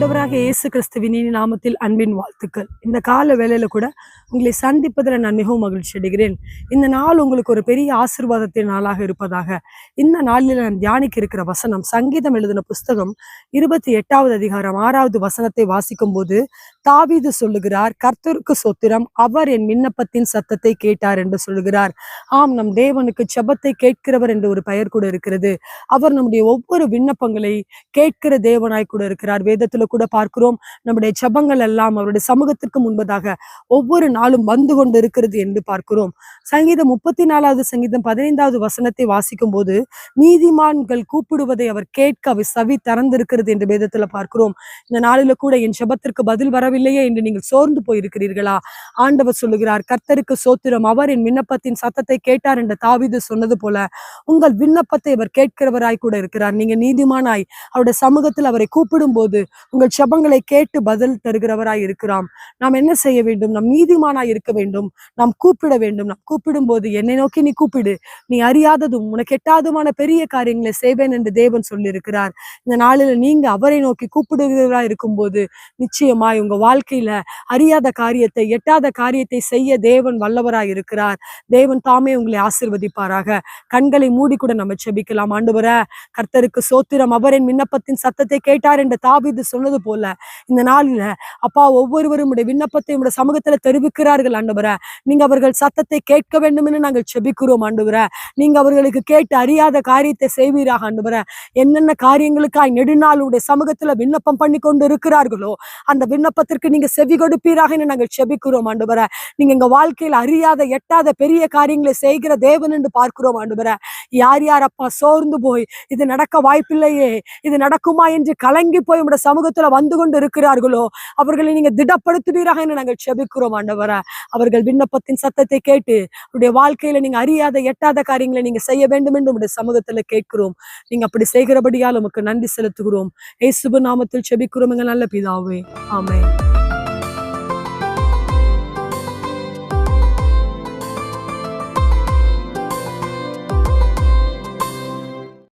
ஆண்டவராக இயேசு கிறிஸ்துவின் நாமத்தில் அன்பின் வாழ்த்துக்கள். இந்த கால வேலையில் கூட உங்களை சந்திப்பதில் நான் மிகவும் மகிழ்ச்சி அடைகிறேன். இந்த நாள் உங்களுக்கு ஒரு பெரிய ஆசிர்வாதத்தின் நாளாக இருப்பதாக. இந்த நாளில் நான் தியானிக்க இருக்கிற வசனம் சங்கீதம் எழுதின புஸ்தகம் இருபத்தி எட்டாவது அதிகாரம் ஆறாவது வசனத்தை வாசிக்கும் போது தாவீது சொல்லுகிறார் கர்த்தருக்கு சொத்திரம் அவர் என் விண்ணப்பத்தின் சத்தத்தை கேட்டார் என்று சொல்லுகிறார். ஆம் நம் தேவனுக்கு செபத்தை கேட்கிறவர் என்று ஒரு பெயர் கூட இருக்கிறது. அவர் நம்முடைய ஒவ்வொரு விண்ணப்பங்களை கேட்கிற தேவனாய் கூட இருக்கிறார். வேதத்துல கூட பார்க்கிறோம். நம்முடைய ஜபங்கள் எல்லாம் அவருடைய சமூகத்திற்கு முன்பதாக ஒவ்வொரு நாளும் வந்து கொண்டு இருக்கிறது என்று பார்க்கிறோம். சங்கீதம் முப்பத்தி நாலாவது சங்கீதம் பதினைந்தாவது வசனத்தை வாசிக்கும் போது நீதிமான்கள் கூப்பிடுவதை அவர் கேட்க அவர் சவி திறந்திருக்கிறது என்று வேதத்துல பார்க்கிறோம். இந்த நாளில கூட என் ஜபத்திற்கு பதில் வரவில்லையே என்று நீங்கள் சோர்ந்து போயிருக்கிறீர்களா? ஆண்டவர் சொல்லுகிறார் கர்த்தருக்கு சோத்திரம் அவர் என் விண்ணப்பத்தின் சத்தத்தை கேட்டார் என்று தாவீது சொன்னது போல உங்கள் விண்ணப்பத்தை அவர் கேட்கிறவராய் கூட இருக்கிறார். நீங்க நீதிமானாய் அவருடைய சமூகத்தில் அவரை கூப்பிடும் போது உங்கள் செபங்களை கேட்டு பதில் தருகிறவராய் இருக்கிறாம். நாம் என்ன செய்ய வேண்டும்? நாம் நீதிமானாய் இருக்க வேண்டும். நாம் கூப்பிட வேண்டும். நாம் கூப்பிடும் போது என்னை நோக்கி நீ கூப்பிடு. நீ அறியாததும் உனக்கு எட்டாததுமான பெரிய காரியங்களை செய்வேன் என்று தேவன் சொல்லியிருக்கிறார். இந்த நாளில் நீங்க அவரை நோக்கி கூப்பிடுகிறவராய் இருக்கும்போது நிச்சயமாய் உங்க வாழ்க்கையில அறியாத காரியத்தை எட்டாத காரியத்தை செய்ய தேவன் வல்லவராய் இருக்கிறார். தேவன் தாமே உங்களை ஆசிர்வதிப்பாராக. கண்களை மூடி கூட நம்ம செபிக்கலாம். ஆண்டு வர கர்த்தருக்கு சோத்திரம் அவரின் விண்ணப்பத்தின் சத்தத்தை கேட்டார் என்று தாவீது சொன்னது போல இந்த நாளில அப்பா ஒவ்வொருவரும் உடைய விண்ணப்பத்தை உடைய சமூகத்தில் தெரிவிக்கிறார்கள் ஆண்டவரை. நீங்க அவர்கள் சத்தத்தை கேட்க வேண்டும் என்று நாங்கள் செபிக்கிறோம் ஆண்டவர. நீங்க அவர்களுக்கு கேட்டு அறியாத காரியத்தை செய்வீராக ஆண்டவர. என்னென்ன காரியங்களுக்காய் நெடுநாள் உடைய சமூகத்துல விண்ணப்பம் பண்ணி கொண்டு இருக்கிறார்களோ அந்த விண்ணப்பத்திற்கு நீங்க செவி கொடுப்பீராக என்று நாங்கள் செபிக்கிறோம் ஆண்டவர. நீங்க எங்க வாழ்க்கையில் அறியாத எட்டாத பெரிய காரியங்களை செய்கிற தேவன் என்று பார்க்கிறோம் ஆண்டவர. யார் யார் அப்பா சோர்ந்து போய் இது நடக்க வாய்ப்பில்லையே இது நடக்குமா? என்று கலங்கி போய் உடைய சமூகத்துல வந்து கொண்டு இருக்கிறார்களோ அவர்களை நீங்க திடப்படுத்துவீராக என்று நாங்கள் செபிக்கிறோம் ஆண்டவர. அவர்கள் விண்ணப்பத்தின் சத்தத்தை கேட்டு உடைய வாழ்க்கையில நீங்க அறியாத எட்டாத காரியங்களை நீங்க செய்ய வேண்டும் என்று உடைய சமூகத்துல கேட்கிறோம். நீங்க அப்படி செய்கிறபடியால் உமக்கு நன்றி செலுத்துகிறோம். இயேசுபு நாமத்தில் செபிக்கிறோம் எங்க நல்ல பிதாவே. ஆமே